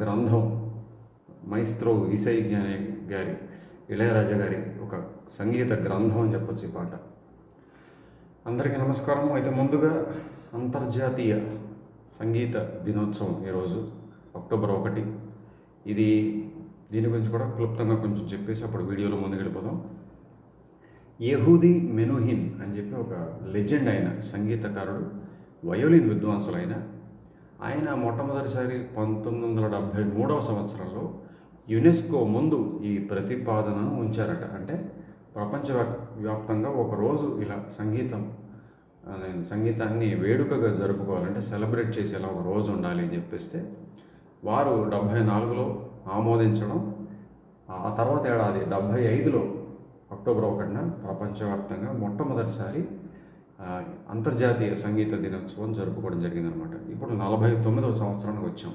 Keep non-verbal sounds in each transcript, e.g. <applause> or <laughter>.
గ్రంథం మైస్త్రో ఈసై జ్ఞానే గారి ఇళయరాజా గారి ఒక సంగీత గ్రంథం అని చెప్పొచ్చు ఈ పాట. అందరికీ నమస్కారం. అయితే ముందుగా అంతర్జాతీయ సంగీత దినోత్సవం ఈరోజు అక్టోబర్ ఒకటి. ఇది దీని గురించి కూడా క్లుప్తంగా కొంచెం చెప్పేసి అప్పుడు వీడియోలో ముందుకు వెళ్ళిపోదాం యహూదీ మెనుహిన్ అని చెప్పి ఒక లెజెండ్ అయిన సంగీతకారుడు వయోలిన్ విద్వాంసులైన ఆయన మొట్టమొదటిసారి పంతొమ్మిది వందల డెబ్భై మూడవ సంవత్సరంలో యునెస్కో ముందు ఈ ప్రతిపాదనను ఉంచారట. అంటే ప్రపంచ వ్యాప్తంగా ఒక రోజు ఇలా సంగీతం సంగీతాన్ని వేడుకగా జరుపుకోవాలంటే సెలబ్రేట్ చేసేలా ఒక రోజు ఉండాలి అని చెప్పేస్తే వారు డెబ్భై నాలుగులో ఆమోదించడం ఆ తర్వాత ఏడాది డెబ్భై ఐదులో అక్టోబర్ ఒకటిన ప్రపంచవ్యాప్తంగా మొట్టమొదటిసారి అంతర్జాతీయ సంగీత దినోత్సవం జరుపుకోవడం జరిగిందనమాట. ఇప్పుడు నలభై తొమ్మిదవ సంవత్సరానికి వచ్చాం.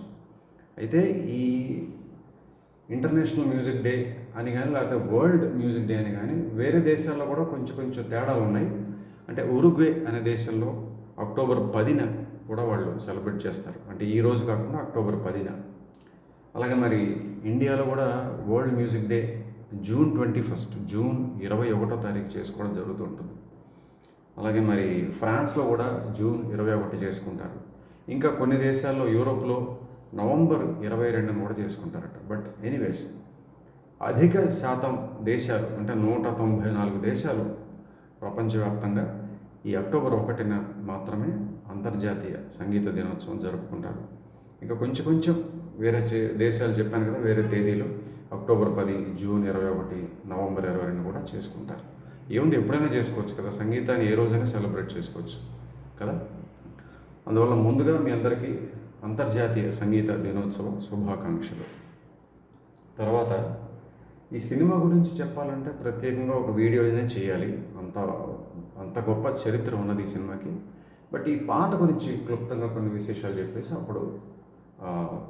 అయితే ఈ ఇంటర్నేషనల్ మ్యూజిక్ డే అని కానీ లేకపోతే వరల్డ్ మ్యూజిక్ డే అని కానీ వేరే దేశాల్లో కూడా కొంచెం కొంచెం తేడాలు ఉన్నాయి. అంటే ఉరుగ్వే అనే దేశంలో అక్టోబర్ పదిన కూడా వాళ్ళు సెలబ్రేట్ చేస్తారు. అంటే ఈ రోజు కాకుండా అక్టోబర్ పదిన. అలాగే మరి ఇండియాలో కూడా world music day June twenty first June ఇరవై ఒకటో తారీఖు చేసుకోవడం జరుగుతూ ఉంటుంది. అలాగే మరి ఫ్రాన్స్లో కూడా జూన్ ఇరవై ఒకటి చేసుకుంటారు. ఇంకా కొన్ని దేశాల్లో యూరోప్లో నవంబర్ ఇరవై రెండును కూడా చేసుకుంటారట. బట్ ఎనీవేస్ అధిక శాతం దేశాలు అంటే నూట తొంభై నాలుగు దేశాలు ప్రపంచవ్యాప్తంగా ఈ అక్టోబర్ ఒకటిన మాత్రమే అంతర్జాతీయ సంగీత దినోత్సవం జరుపుకుంటారు. ఇంకా కొంచెం కొంచెం వేరే చే- దేశాలు చెప్పాను కదా వేరే తేదీలు అక్టోబర్ పది జూన్ ఇరవై ఒకటి నవంబర్ ఇరవై రెండు కూడా చేసుకుంటారు. ఏముంది? ఎప్పుడైనా చేసుకోవచ్చు కదా. సంగీతాన్ని ఏ రోజైనా సెలబ్రేట్ చేసుకోవచ్చు కదా. అందువల్ల ముందుగా మీ అందరికీ అంతర్జాతీయ సంగీత దినోత్సవ శుభాకాంక్షలు. తర్వాత ఈ సినిమా గురించి చెప్పాలంటే ప్రత్యేకంగా ఒక వీడియో అయినా చేయాలి. అంత అంత గొప్ప చరిత్ర ఉన్నది ఈ సినిమాకి. బట్ ఈ పాట గురించి క్లుప్తంగా కొన్ని విశేషాలు చెప్పేసి అప్పుడు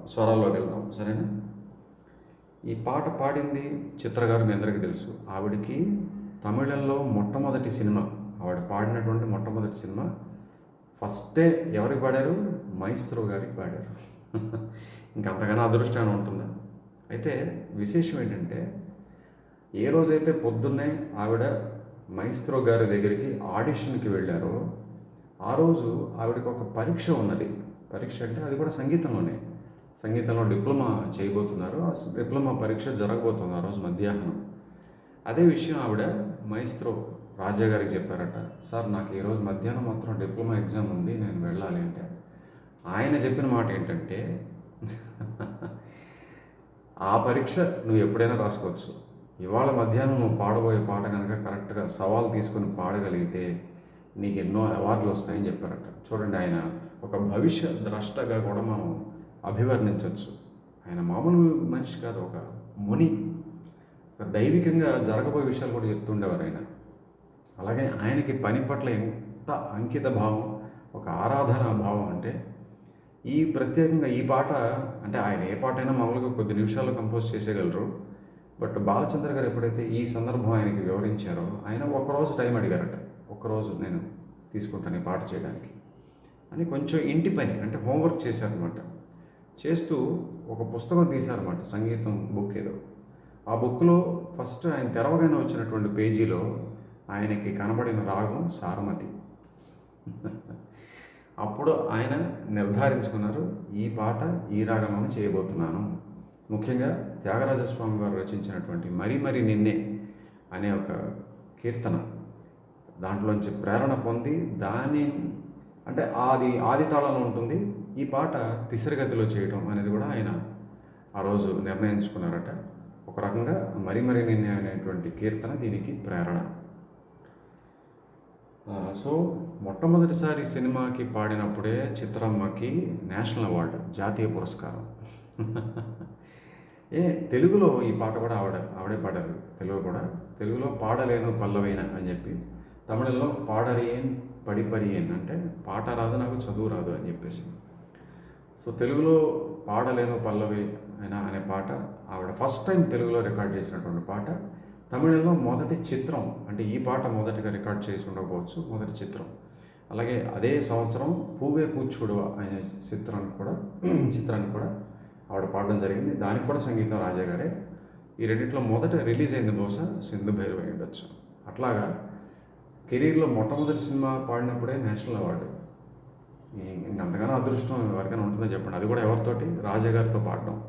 స్వరాల్లోకి వెళ్దాం. సరేనా? ఈ పాట పాడింది చిత్రగారు మీ అందరికీ తెలుసు. ఆవిడకి తమిళంలో మొట్టమొదటి సినిమా ఆవిడ పాడినటువంటి మొట్టమొదటి సినిమా ఫస్టే ఎవరికి పాడారు? మైస్త్రో గారికి పాడారు. ఇంకా అంతగానో అదృష్టం ఉంటుందా. అయితే విశేషం ఏంటంటే ఏ రోజైతే పొద్దున్నే ఆవిడ మైస్త్రో గారి దగ్గరికి ఆడిషన్కి వెళ్ళారో ఆ రోజు ఆవిడకి ఒక పరీక్ష ఉన్నది. పరీక్ష అంటే అది కూడా సంగీతంలోనే. సంగీతంలో డిప్లొమా చేయబోతున్నారు. ఆ డిప్లొమా పరీక్ష జరగబోతుంది ఆ రోజు మధ్యాహ్నం. అదే విషయం ఆవిడ మైస్త్రో రాజా గారికి చెప్పారట సార్ నాకు ఈరోజు మధ్యాహ్నం మాత్రం డిప్లొమా ఎగ్జామ్ ఉంది నేను వెళ్ళాలి అంటే. ఆయన చెప్పిన మాట ఏంటంటే ఆ పరీక్ష నువ్వు ఎప్పుడైనా రాసుకోవచ్చు. ఇవాళ మధ్యాహ్నం నువ్వు పాడబోయే పాట కనుక కరెక్ట్గా సవాల్ తీసుకొని పాడగలిగితే నీకు ఎన్నో అవార్డులు వస్తాయని చెప్పారట. చూడండి ఆయన ఒక భవిష్య ద్రష్టగా కూడా మనం అభివర్ణించవచ్చు ఆయన మామూలు మనిషి కాదు ఒక ముని. దైవికంగా జరగబోయే విషయాలు కూడా చెప్తుండేవారు ఆయన. అలాగే ఆయనకి పని పట్ల ఎంత అంకిత భావం ఒక ఆరాధన భావం అంటే ఈ ప్రత్యేకంగా ఈ పాట అంటే ఆయన ఏ పాట అయినా మామూలుగా కొద్ది నిమిషాల్లో కంపోజ్ చేసేయగలరు. బట్ బాలచంద్ర గారు ఎప్పుడైతే ఈ సందర్భం ఆయనకి వివరించారో ఆయన ఒకరోజు టైం అడిగారట. ఒకరోజు నేను తీసుకుంటాను ఈ పాట చేయడానికి అని కొంచెం ఇంటి పని అంటే హోంవర్క్ చేశారనమాట చేస్తూ ఒక పుస్తకం తీశారన్నమాట సంగీతం బుక్ ఏదో. ఆ బుక్లో ఫస్ట్ ఆయన తెరవగానే వచ్చినటువంటి పేజీలో ఆయనకి కనబడిన రాగం సారమతి. అప్పుడు ఆయన నిర్ధారించుకున్నారు ఈ పాట ఈ రాగంలోనే చేయబోతున్నాను. ముఖ్యంగా త్యాగరాజస్వామి గారు రచించినటువంటి మరి మరి నిన్నే అనే ఒక కీర్తన. దాంట్లోంచి ప్రేరణ పొంది దాని అంటే ఆది ఆది తాళంలో ఉంటుంది. ఈ పాట తిసరిగతిలో చేయటం అనేది కూడా ఆయన ఆ రోజు నిర్ణయించుకున్నారట. ఒక రకంగా మరి మరి నిన్నే అనేటువంటి కీర్తన దీనికి ప్రేరణ. సో మొట్టమొదటిసారి సినిమాకి పాడినప్పుడే చిత్రమ్మకి నేషనల్ అవార్డు జాతీయ పురస్కారం. ఏ తెలుగులో ఈ పాట కూడా ఆవిడ ఆవిడే పాడారు. తెలుగు కూడా. తెలుగులో పాడలేను పల్లవైన అని చెప్పి తమిళంలో పాడరేన్ పడిపరియన్ అంటే పాట రాదు నాకు చదువు రాదు అని చెప్పేసి. సో తెలుగులో పాడలేను పల్లవి అయినా అనే పాట ఆవిడ ఫస్ట్ టైం తెలుగులో రికార్డ్ చేసినటువంటి పాట. తమిళంలో మొదటి చిత్రం అంటే ఈ పాట మొదటిగా రికార్డ్ చేసి ఉండకపోవచ్చు మొదటి చిత్రం. అలాగే అదే సంవత్సరం పూవే పూచూడువ అనే చిత్రానికి కూడా <clears throat> చిత్రాన్ని కూడా ఆవిడ పాడడం జరిగింది. దానికి కూడా సంగీతం రాజా గారే. ఈ రెండిట్లో మొదట రిలీజ్ అయింది బహుశా సింధు భైరవ అయి ఉండొచ్చు అట్లాగా కెరీర్లో మొట్టమొదటి సినిమా పాడినప్పుడే నేషనల్ అవార్డు. ఈ- అంతగానో అదృష్టం ఎవరికైనా ఉంటుందో చెప్పండి. అది కూడా ఎవరితోటి? రాజాగారితో పాడడం.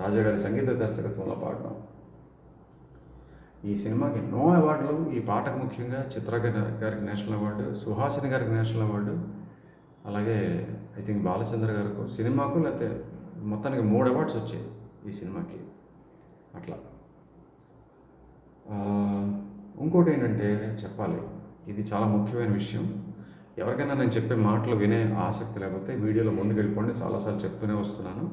రాజాగారి సంగీత దర్శకత్వంలో పాడడం. ఈ సినిమాకి ఎన్నో అవార్డులు ఈ పాటకు ముఖ్యంగా చిత్ర గారికి నేషనల్ అవార్డు సుహాసిని గారికి నేషనల్ అవార్డు అలాగే ఐ థింక్ బాలచంద్ర గారికి సినిమాకు లేకపోతే మొత్తానికి మూడు అవార్డ్స్ వచ్చాయి ఈ సినిమాకి. అట్లా. ఇంకోటి ఏంటంటే చెప్పాలి ఇది చాలా ముఖ్యమైన విషయం. ఎవరికైనా నేను చెప్పే మాటలు వినే ఆసక్తి లేకపోతే వీడియోలో ముందుకు వెళ్ళిపోండి చాలాసార్లు చెప్తూనే వస్తున్నాను.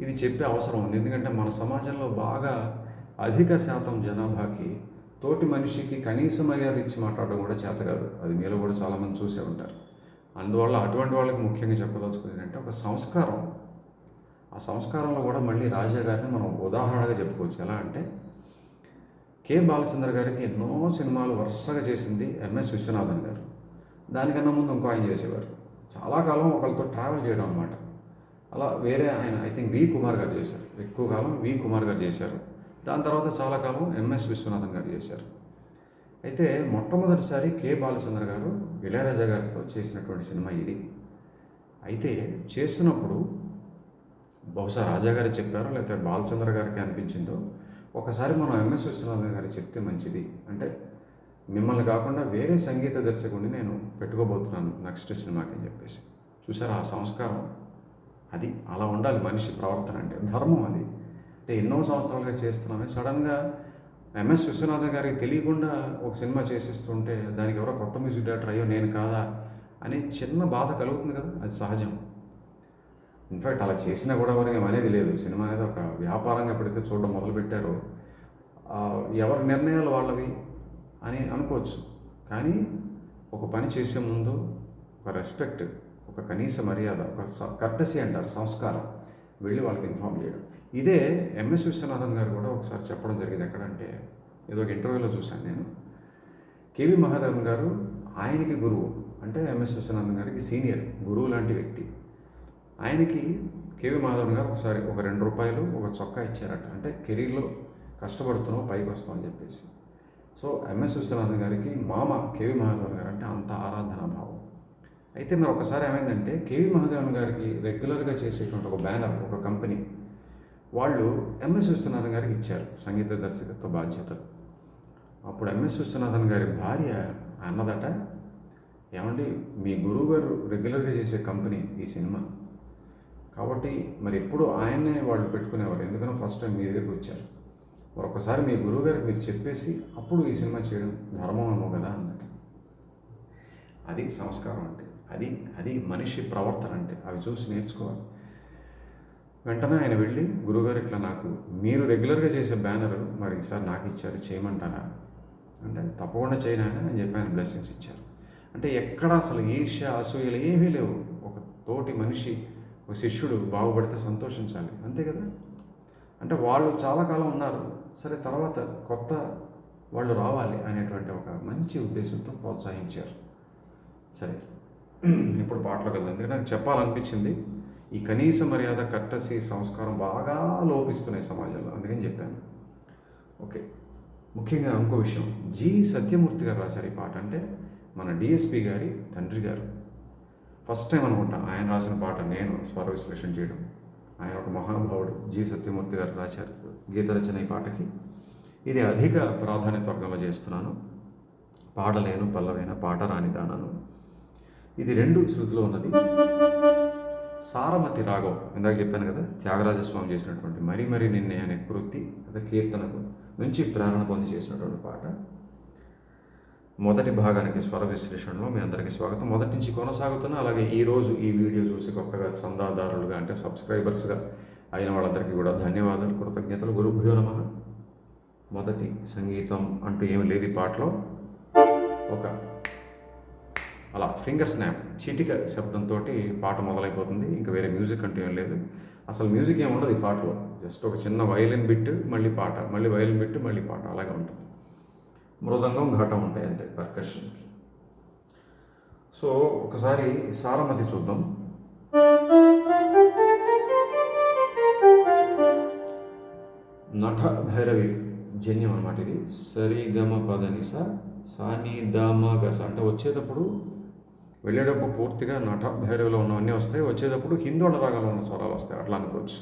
ఇది చెప్పే అవసరం ఉంది. ఎందుకంటే మన సమాజంలో బాగా అధిక శాతం జనాభాకి తోటి మనిషికి కనీస మర్యాద ఇచ్చి మాట్లాడడం కూడా చేత కాదు. అది మీలో కూడా చాలామంది చూసే ఉంటారు. అందువల్ల అటువంటి వాళ్ళకి ముఖ్యంగా చెప్పదలుచుకుంది ఏంటంటే ఒక సంస్కారం. ఆ సంస్కారంలో కూడా మళ్ళీ రాజా గారిని మనం ఉదాహరణగా చెప్పుకోవచ్చు. ఎలా అంటే కె బాలచంద్ర గారికి ఎన్నో సినిమాలు వరుసగా చేసింది ఎంఎస్ విశ్వనాథన్ గారు. దానికన్నా ముందు ఇంకో ఆయన చేసేవారు. చాలా కాలం ఒకరితో ట్రావెల్ చేయడం అనమాట అలా వేరే ఆయన ఐ థింక్ వి కుమార్ గారు చేశారు. ఎక్కువ కాలం వి కుమార్ గారు చేశారు. దాని తర్వాత చాలా కాలం ఎంఎస్ విశ్వనాథన్ గారు చేశారు. అయితే మొట్టమొదటిసారి కె బాలచంద్ర గారు ఇళయరాజా గారితో చేసినటువంటి సినిమా ఇది. అయితే చేస్తున్నప్పుడు బహుశా రాజా గారు చెప్పారో లేకపోతే బాలచంద్ర గారికి అనిపించిందో ఒకసారి మనం ఎంఎస్ విశ్వనాథన్ గారికి చెప్తే మంచిది. అంటే మిమ్మల్ని కాకుండా వేరే సంగీత దర్శకుడిని నేను పెట్టుకోబోతున్నాను నెక్స్ట్ సినిమాకి అని చెప్పేసి. చూసారా ఆ సంస్కారం? అది అలా ఉండాలి మనిషి ప్రవర్తన అంటే ధర్మం అది. అంటే ఎన్నో సంవత్సరాలుగా చేస్తున్నామే. సడన్గా ఎంఎస్ విశ్వనాథన్ గారికి తెలియకుండా ఒక సినిమా చేసేస్తుంటే దానికి ఎవరో కొత్త మ్యూజిక్ డైరెక్టర్ అయ్యో నేను కాదా అని చిన్న బాధ కలుగుతుంది కదా. అది సహజం. ఇన్ఫ్యాక్ట్ అలా చేసినా కూడా మనకి అనేది లేదు. సినిమా అనేది ఒక వ్యాపారంగా ఎప్పుడైతే చూడడం మొదలుపెట్టారో ఎవరి నిర్ణయాలు వాళ్ళవి అని అనుకోవచ్చు. కానీ ఒక పని చేసే ముందు ఒక రెస్పెక్ట్ ఒక కనీస మర్యాద ఒక కర్టసీ అంటారు సంస్కారం వెళ్ళి వాళ్ళకి ఇన్ఫామ్ చేయడం. ఇదే ఎంఎస్ విశ్వనాథన్ గారు కూడా ఒకసారి చెప్పడం జరిగింది. ఎక్కడంటే ఏదో ఒక ఇంటర్వ్యూలో చూశాను నేను. కేవి మహాదేవన్ గారు ఆయనకి గురువు. అంటే ఎంఎస్ విశ్వనాథన్ గారికి సీనియర్ గురువు లాంటి వ్యక్తి. ఆయనకి కేవి మాధవన్ గారు ఒకసారి ఒక రెండు రూపాయలు ఒక చొక్కా ఇచ్చారట. అంటే కెరీర్లో కష్టపడుతున్నావు పైకి వస్తాం అని చెప్పేసి. సో ఎంఎస్ విశ్వనాథన్ గారికి మామ కేవి మాధవన్ గారు అంటే అంత ఆరాధనా భావం. అయితే మరి ఒకసారి ఏమైందంటే కేవి మహాదేవన్ గారికి రెగ్యులర్గా చేసేటువంటి ఒక బ్యానర్ ఒక కంపెనీ వాళ్ళు ఎంఎస్ విశ్వనాథన్ గారికి ఇచ్చారు సంగీత దర్శకత్వ బాధ్యతలు అప్పుడు ఎంఎస్ విశ్వనాథన్ గారి భార్య అన్నదట ఏమండి మీ గురువు గారు రెగ్యులర్గా చేసే కంపెనీ ఈ సినిమా. కాబట్టి మరి ఎప్పుడు ఆయన్నే వాళ్ళు పెట్టుకునేవారు ఎందుకన్నా ఫస్ట్ టైం మీ దగ్గరికి వచ్చారు. మరి ఒకసారి మీ గురువు గారికి మీరు చెప్పేసి అప్పుడు ఈ సినిమా చేయడం ధర్మం ఏమో కదా అన్నట్టు. అది సంస్కారం అంటే. అది అది మనిషి ప్రవర్తన అంటే అవి చూసి నేర్చుకోవాలి. వెంటనే ఆయన వెళ్ళి గురుగారు ఇట్లా నాకు మీరు రెగ్యులర్గా చేసే బ్యానర్ మరి ఈసారి నాకు ఇచ్చారు చేయమంటారా? అంటే తప్పకుండా చేయను ఆయన అని చెప్పి ఆయన బ్లెస్సింగ్స్ ఇచ్చారు. అంటే ఎక్కడ అసలు ఈర్ష్య అసూయలు ఏమీ లేవు. ఒక తోటి మనిషి ఒక శిష్యుడు బాగుపడితే సంతోషించాలి. అంతే కదా? అంటే వాళ్ళు చాలా కాలం ఉన్నారు. సరే తర్వాత కొత్త వాళ్ళు రావాలి అనేటువంటి ఒక మంచి ఉద్దేశంతో ప్రోత్సహించారు. సరే. Hmm. ఇప్పుడు పాటలోకి వెళ్దాం. ఎందుకంటే నాకు చెప్పాలనిపించింది ఈ కనీస మర్యాద కట్టసి సంస్కారం బాగా లోపిస్తున్నాయి సమాజంలో. అందుకని చెప్పాను. ఓకే. ముఖ్యంగా ఇంకో విషయం. జి. సత్యమూర్తి గారు రాశారు ఈ పాట. అంటే మన డిఎస్పి గారి తండ్రి గారు. ఫస్ట్ టైం అనుకుంటా ఆయన రాసిన పాట నేను స్వర విశ్లేషణ చేయడం. ఆయన ఒక మహానుభావుడు. జి. సత్యమూర్తి గారు రాశారు. గీత రచన ఈ పాటకి. ఇది అధిక ప్రాధాన్యత వర్గంలో చేస్తున్నాను. పాడలేను పల్లవైన పాట రానిదానను ఇది రెండు శృతిలో ఉన్నది. సారమతి రాగం ఇందాక చెప్పాను కదా త్యాగరాజస్వామి చేసినటువంటి మరి మరీ నిన్నే అనే కృతి అదే కీర్తనకు నుంచి ప్రేరణ పొంది చేసినటువంటి పాట. మొదటి భాగానికి స్వర విశ్లేషణలో మీ అందరికీ స్వాగతం. మొదటి నుంచి కొనసాగుతున్న అలాగే ఈరోజు ఈ వీడియో చూసి కొత్తగా చందాదారులుగా అంటే సబ్స్క్రైబర్స్గా అయిన వాళ్ళందరికీ కూడా ధన్యవాదాలు కృతజ్ఞతలు. గురుభ్యో నమ. మొదటి సంగీతం అంటూ ఏమి లేదు ఈ పాటలో. ఒక అలా ఫింగర్ స్నాప్ చిటిక శబ్దంతో పాట మొదలైపోతుంది. ఇంకా వేరే మ్యూజిక్ అంటే ఏం లేదు. అసలు మ్యూజిక్ ఏమి ఉండదు ఈ పాటలో. జస్ట్ ఒక చిన్న వైలిన్ బిట్ మళ్ళీ పాట మళ్ళీ వైలిన్ బిట్ మళ్ళీ పాట. అలాగే ఉంటుంది. మృదంగం ఘటం ఉంటాయి అంతే పర్కషన్కి సో ఒకసారి సారమతి చూద్దాం. నట భైరవి జన్యం అనమాట ఇది. సరిగమ పదనిస సాని దామ గస అంటే వచ్చేటప్పుడు వెళ్ళేటప్పుడు పూర్తిగా నట భైరవిలో ఉన్నవన్నీ వస్తాయి. వచ్చేటప్పుడు హిందోళ రాగంలో ఉన్న స్వరాలు వస్తాయి. అట్లా అనుకోవచ్చు.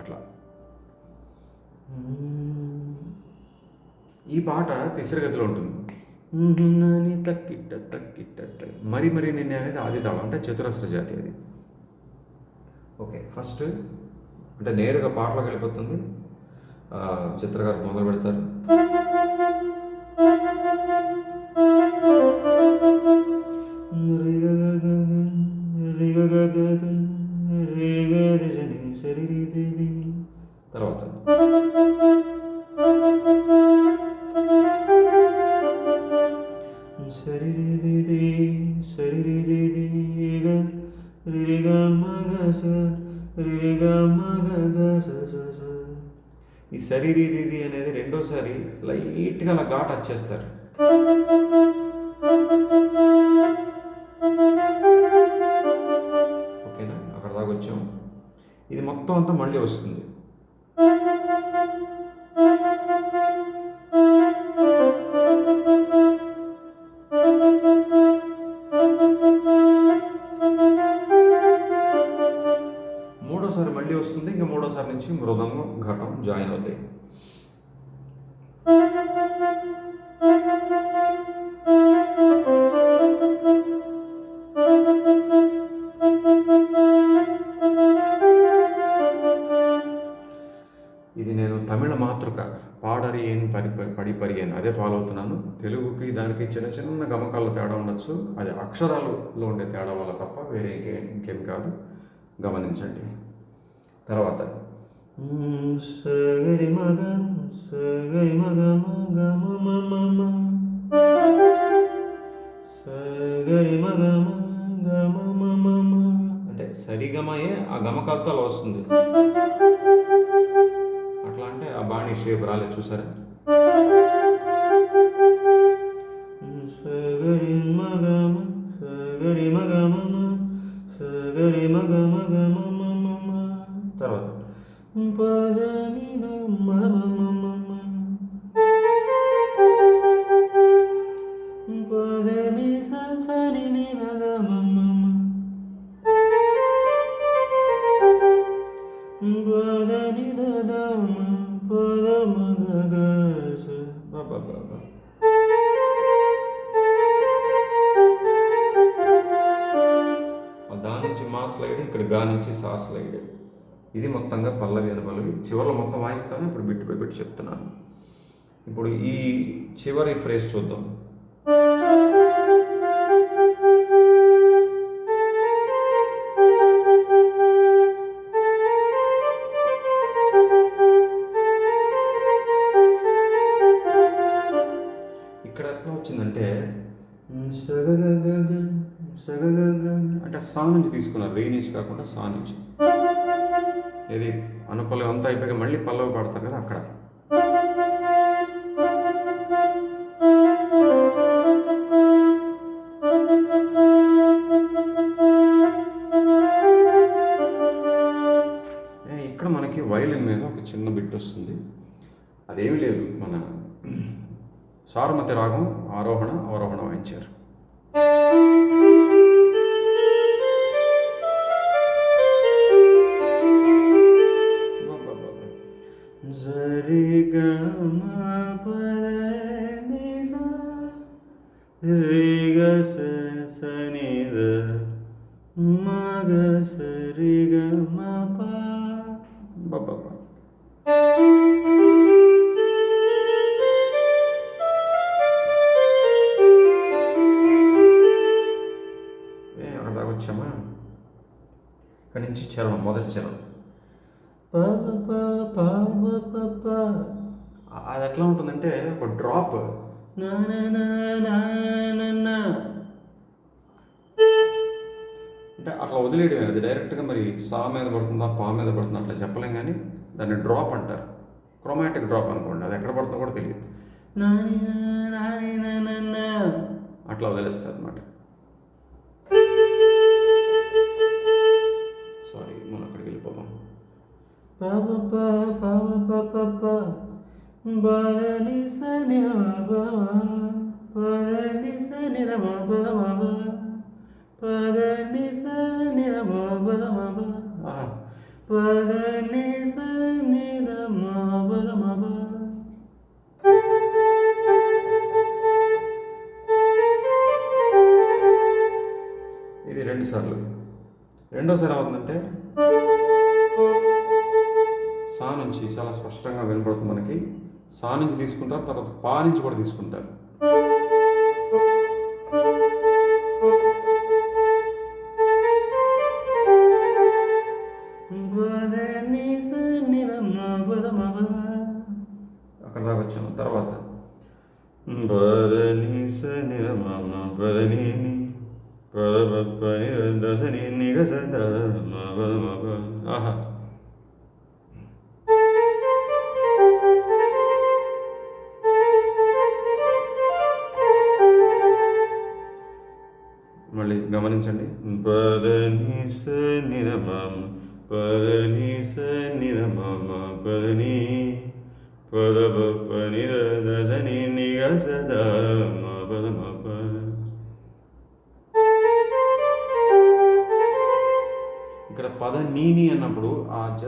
అట్లా. ఈ పాట తిసరగతిలో ఉంటుంది. తక్కిట్ట తక్కిట్ట మరి మరి నిన్న అనేది ఆది తాళం అంటే చతురస్ర జాతి అది. ఓకే ఫస్ట్ అంటే నేరుగా పాటలోకి వెళ్ళిపోతుంది. చిత్ర గారు మొదలు పెడతారు తర్వాత ఈ రిడి అనేది రెండోసారి లైట్గా అలా ఘాట్ వచ్చేస్తారు ఓకేనా? అక్కడ దాకా వచ్చాం ఇది మొత్తం అంతా మళ్ళీ వస్తుంది. మూడోసారి నుంచి మృదంగం ఘటం జాయిన్ అవుతాయి ఇది నేను తమిళ మాతృక పాడరి ఏం పరి పడి పరిగాను అదే ఫాలో అవుతున్నాను తెలుగుకి దానికి చిన్న చిన్న గమకాలు తేడా ఉండొచ్చు అది అక్షరాలలో ఉండే తేడా వల్ల తప్ప వేరే ఇంకేం కాదు గమనించండి తర్వాత సగరి మగ సగరి మగ మగ మమ మమ సగరి మగ మగ మమ మమ అంటే సరిగమయే ఆ గమకాలతో వస్తుంది అట్లా అంటే ఆ బాణి షేప్ రాలేదు చూసారా సగరి మగ సగరి మగ కొంత వాయిస్తాను ఇప్పుడు బిట్టు బై బిట్ చెప్తున్నాను. ఇప్పుడు ఈ చివరి ఫ్రేజ్ చూద్దాం. ఇక్కడ ఎట్లా వచ్చిందంటే అంటే సా నుంచి తీసుకున్నారు. రే నుంచి కాకుండా సా నుంచి. ఇది పల్లవి అంతా అయిపోయాక మళ్ళీ పల్లవి పాడతారు కదా అక్కడ. ఇక్కడ మనకి వయలిన్ మీద ఒక చిన్న బిట్ వస్తుంది. అదేమీ లేదు మన సారమతి రాగం ఆరోహణ అవరోహణ వాయించారు క్రోమాటిక్ డ్రాప్ అనుకోండి అది ఎక్కడ పడుతుందో కూడా తెలియదు. అట్లా వదిలేస్తుంది అనమాట సారీ మనం అక్కడికి వెళ్ళిపోదాం. ఆహా. ఇది రెండు సార్లు రెండోసారి అవుతుందంటే సా నుంచి చాలా స్పష్టంగా వినపడుతుంది మనకి సా నుంచి తీసుకుంటారు తర్వాత పా నుంచి కూడా తీసుకుంటారు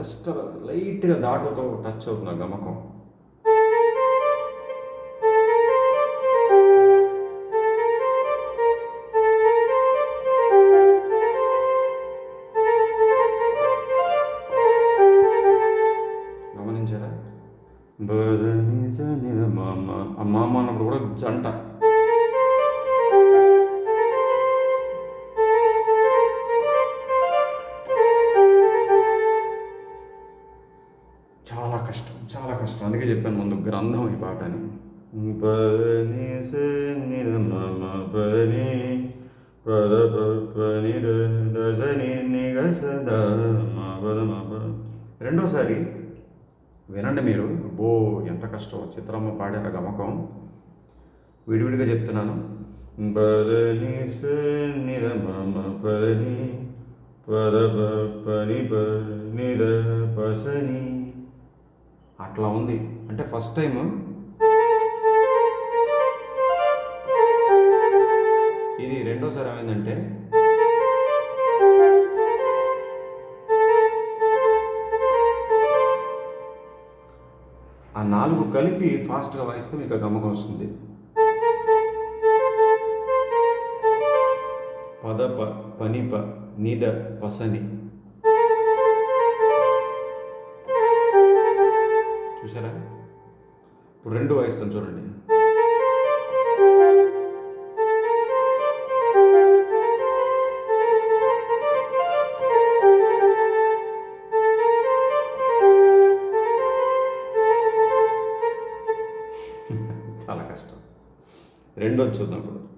జస్ట్ లైట్గా దాటుతో టచ్ అవుతుంది ఆ గమకం. విడివిడిగా చెప్తున్నాను. బదని నిర మమ పదని పద పని నిర పసని అట్లా ఉంది. అంటే ఫస్ట్ టైం ఇది రెండోసారి ఏమైందంటే ఆ నాలుగు కలిపి ఫాస్ట్గా వాయిస్తే మీకు గమకం వస్తుంది. పదప పనిప నిద పసని. చూసారా? ఇప్పుడు రెండు వాయిస్తాను చూడండి. చాలా కష్టం. రెండోది చూద్దాం ఇప్పుడు.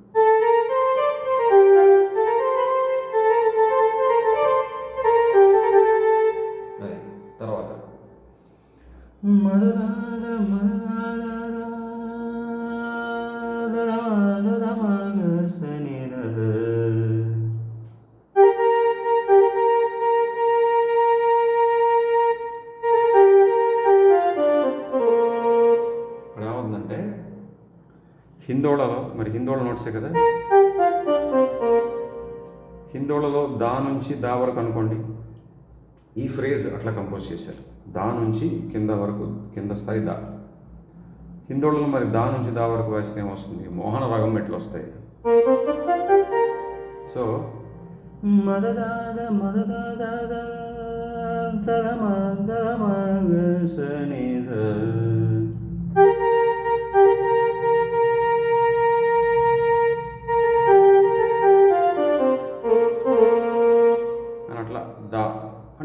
నోట్సే కదా? హిందువులలో దా నుంచి దా వరకు అనుకోండి. ఈ ఫ్రేజ్ అట్లా కంపోజ్ చేశారు. దా నుంచి కింద వరకు కింద స్థాయి దా. హిందువులలో మరి దా నుంచి దా వరకు వాయిస్తే ఏమొస్తుంది? మోహన రాగం ఎట్లా వస్తాయి. సో మదదాద మదదాద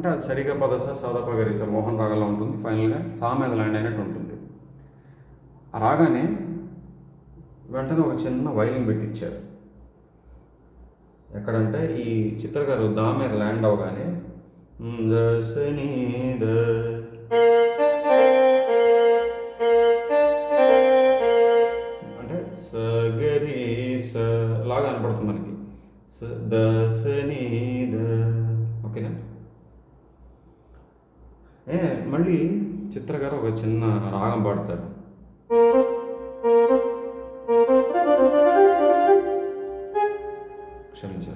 అంటే అది సరిగా పదస సాదా పగరిస మోహన్ రాగంలో ఉంటుంది. ఫైనల్గా సా మీద ల్యాండ్ అయినట్టు ఉంటుంది. రాగానే వెంటనే ఒక చిన్న వైలింగ్ పెట్టించారు ఎక్కడంటే ఈ చిత్రగారు దా మీద ల్యాండ్ అవగానే దశని ద, అంటే సగరి స లాగా అనపడుతుంది మనకి. స ద ద ఓకేనా? ఏ మళ్ళీ? చిత్ర గారు ఒక చిన్న రాగం పాడతారు క్షమించండి.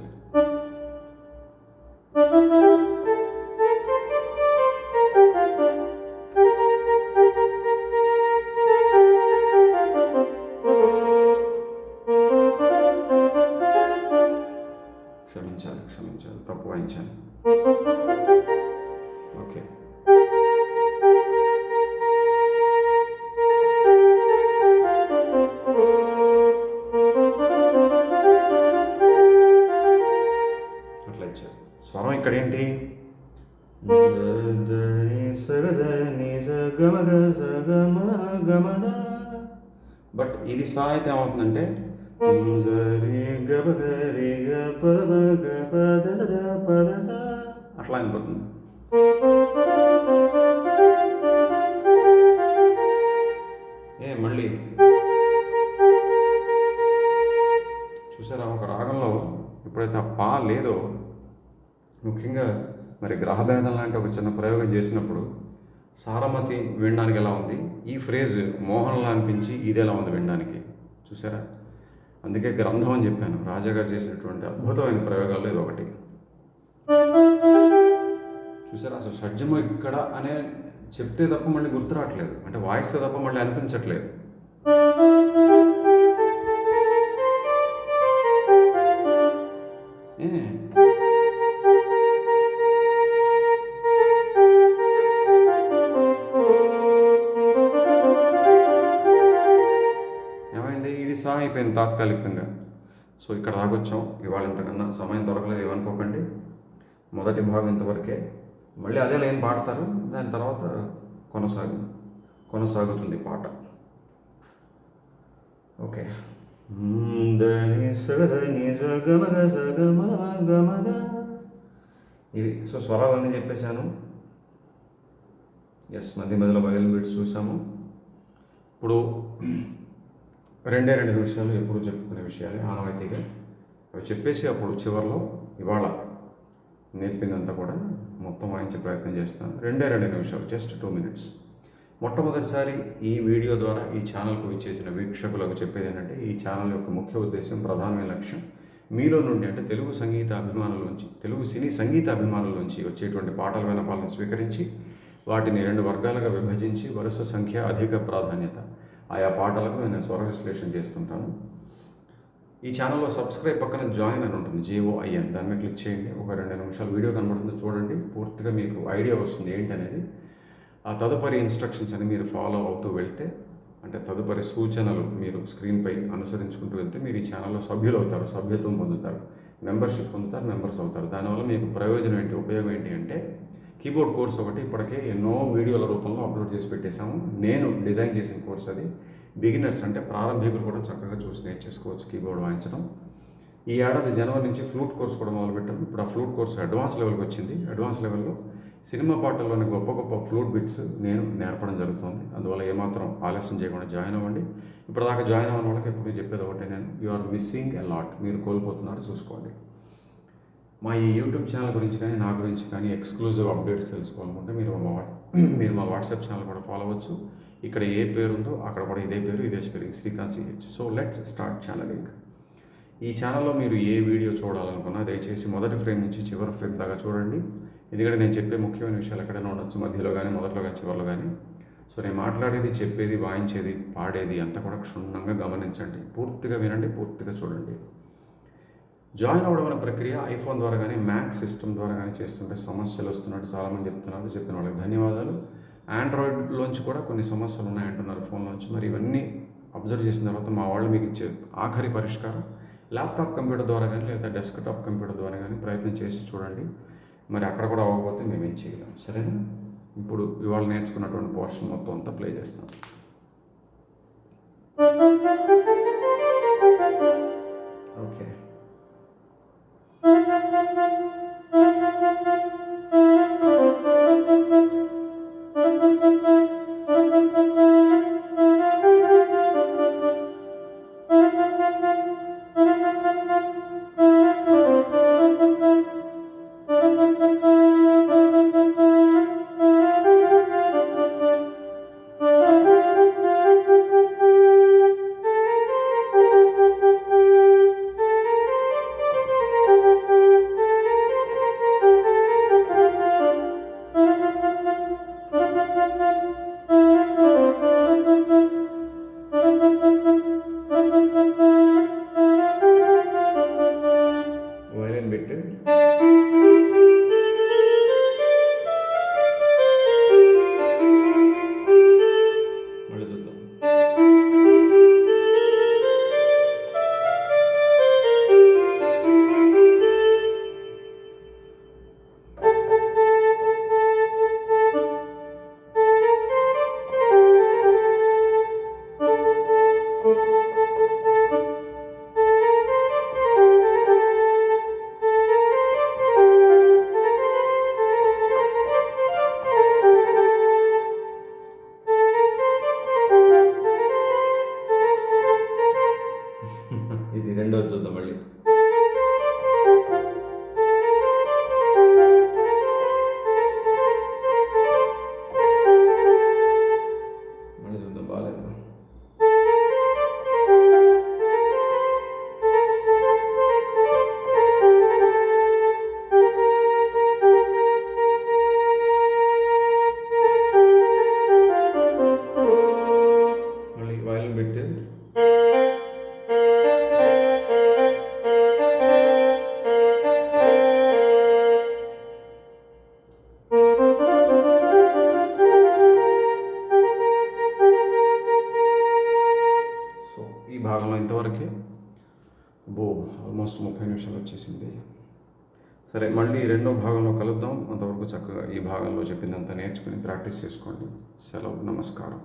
సా అయితే ఏమవుతుందంటే? అట్లా అనిపోతుంది ఏ మళ్ళీ. చూసారా ఒక రాగంలో ఎప్పుడైతే ఆ పా లేదో ముఖ్యంగా మరి గ్రహభేదం లాంటి ఒక చిన్న ప్రయోగం చేసినప్పుడు సారమతి వినడానికి ఎలా ఉంది? ఈ ఫ్రేజ్ మోహన్లా అనిపించి ఇది ఎలా ఉంది వినడానికి? చూసారా? అందుకే గ్రంథం అని చెప్పాను. రాజాగారు చేసినటువంటి అద్భుతమైన ప్రయోగాల్లో ఇది ఒకటి. చూసారా? అసలు షడ్జము ఇక్కడ అనే చెప్తే తప్ప మళ్ళీ గుర్తు రావట్లేదు. అంటే వాయిస్తే తప్ప మళ్ళీ అనిపించట్లేదు. అయిపోయింది తాత్కాలికంగా సో ఇక్కడ దాకొచ్చాం ఇవాళ ఇంతకన్నా సమయం దొరకలేదు ఏమనుకోకండి. మొదటి భాగం ఇంతవరకే. మళ్ళీ అదే లైన్ పాడతారు. దాని తర్వాత కొనసాగు కొనసాగుతుంది పాట. ఓకే. ఇవి సో స్వరాలన్నీ చెప్పేశాను. ఎస్ మధ్య మధ్యలో బయలు బిట్స్ చూసాము ఇప్పుడు రెండే రెండు నిమిషాలు ఎప్పుడు చెప్పుకునే విషయాలే ఆనవాయితీగా. అవి చెప్పేసి అప్పుడు చివరిలో ఇవాళ నేర్పిందంతా కూడా మొత్తం వాయించే ప్రయత్నం చేస్తాను. రెండే రెండు నిమిషాలు జస్ట్ టూ మినిట్స్ మొట్టమొదటిసారి ఈ వీడియో ద్వారా ఈ ఛానల్కు ఇచ్చేసిన వీక్షకులకు చెప్పేది ఏంటంటే ఈ ఛానల్ యొక్క ముఖ్య ఉద్దేశం ప్రధానమైన లక్ష్యం మీలో నుండి అంటే తెలుగు సంగీత అభిమానుల తెలుగు సినీ సంగీత అభిమానుల నుంచి వచ్చేటువంటి పాటల వినపాలను స్వీకరించి వాటిని రెండు వర్గాలుగా విభజించి వరుస సంఖ్య అధిక ప్రాధాన్యత. ఆయా పాటలకు నేను స్వర విశ్లేషణ చేస్తుంటాను. ఈ ఛానల్లో సబ్స్క్రైబ్ పక్కన జాయిన్ అని ఉంటుంది జేఓఐఎన్ దాని మీద క్లిక్ చేయండి. ఒక రెండు నిమిషాలు వీడియో కనబడుతుంది చూడండి. పూర్తిగా మీకు ఐడియా వస్తుంది ఏంటి అనేది ఆ తదుపరి ఇన్స్ట్రక్షన్స్ అని మీరు ఫాలో అవుతూ వెళ్తే అంటే తదుపరి సూచనలు మీరు స్క్రీన్పై అనుసరించుకుంటూ వెళ్తే మీరు ఈ ఛానల్లో సభ్యులు అవుతారు సభ్యత్వం పొందుతారు మెంబర్షిప్ పొందుతారు మెంబర్స్ అవుతారు. దానివల్ల మీకు ప్రయోజనం ఏంటి ఉపయోగం ఏంటి అంటే కీబోర్డ్ కోర్స్ ఒకటి ఇప్పటికే ఎన్నో వీడియోల రూపంలో అప్లోడ్ చేసి పెట్టేశాము. నేను డిజైన్ చేసిన కోర్స్ అది. బిగినర్స్ అంటే ప్రారంభికులు కూడా చక్కగా చూసి నేర్చేసుకోవచ్చు కీబోర్డ్ వాయించడం. ఈ ఏడాది జనవరి నుంచి ఫ్లూట్ కోర్స్ కూడా మొదలుపెట్టాం ఇప్పుడు ఆ ఫ్లూట్ కోర్స్ అడ్వాన్స్ లెవెల్కి వచ్చింది. అడ్వాన్స్ లెవెల్లో సినిమా పాటల్లోని గొప్ప గొప్ప ఫ్లూట్ బిట్స్ నేను నేర్పడం జరుగుతుంది. అందువల్ల ఏమాత్రం ఆలస్యం చేయకుండా జాయిన్ అవ్వండి. ఇప్పటిదాకా జాయిన్ అవ్వని వాళ్ళకి ఎప్పుడు నేను చెప్పేది ఒకటే నేను you are missing a lot. మీరు కోల్పోతున్నారు చూసుకోండి. మా ఈ యూట్యూబ్ ఛానల్ గురించి కానీ నా గురించి కానీ ఎక్స్క్లూజివ్ అప్డేట్స్ తెలుసుకోవాలనుకుంటే మీరు మా <clears throat> మీరు మా వాట్సాప్ ఛానల్ కూడా ఫాలో అవ్వచ్చు. ఇక్కడ ఏ పేరు ఉందో అక్కడ కూడా ఇదే పేరు ఇదే spelling Srikanth CH. So let's start channelling. ఈ ఛానల్లో మీరు ఏ వీడియో చూడాలనుకున్నా దయచేసి మొదటి ఫ్రేమ్ నుంచి చివరి ఫ్రేమ్ దాకా చూడండి. ఎందుకంటే నేను చెప్పే ముఖ్యమైన విషయాలు ఎక్కడైనా ఉండొచ్చు మధ్యలో కానీ మొదట్లో కానీ చివరిలో కానీ సో నేను మాట్లాడేది చెప్పేది వాయించేది పాడేది అంతా కూడా క్షుణ్ణంగా గమనించండి. పూర్తిగా వినండి పూర్తిగా చూడండి. జాయిన్ అవ్వడం అనే ప్రక్రియ ఐఫోన్ ద్వారా కానీ మ్యాక్ సిస్టమ్ ద్వారా కానీ చేస్తుంటే సమస్యలు వస్తున్నట్టు చాలామంది చెప్తున్నారు చెప్పిన వాళ్ళకి ధన్యవాదాలు. ఆండ్రాయిడ్లోంచి కూడా కొన్ని సమస్యలు ఉన్నాయంటున్నారు ఫోన్లోంచి మరి ఇవన్నీ అబ్జర్వ్ చేసిన తర్వాత మా వాళ్ళు మీకు ఇచ్చే ఆఖరి పరిష్కారం ల్యాప్టాప్ కంప్యూటర్ ద్వారా కానీ లేదా డెస్క్టాప్ కంప్యూటర్ ద్వారా కానీ ప్రయత్నం చేసి చూడండి. మరి అక్కడ కూడా అవ్వకపోతే మేము ఏం చేయలేం. సరేనా? ఇప్పుడు ఇవాళ నేర్చుకున్నటువంటి పోర్షన్ మొత్తం అంతా ప్లే చేస్తాం. Thank you. ప్రాక్టీస్ చేసుకోండి. సెలవు. నమస్కారం.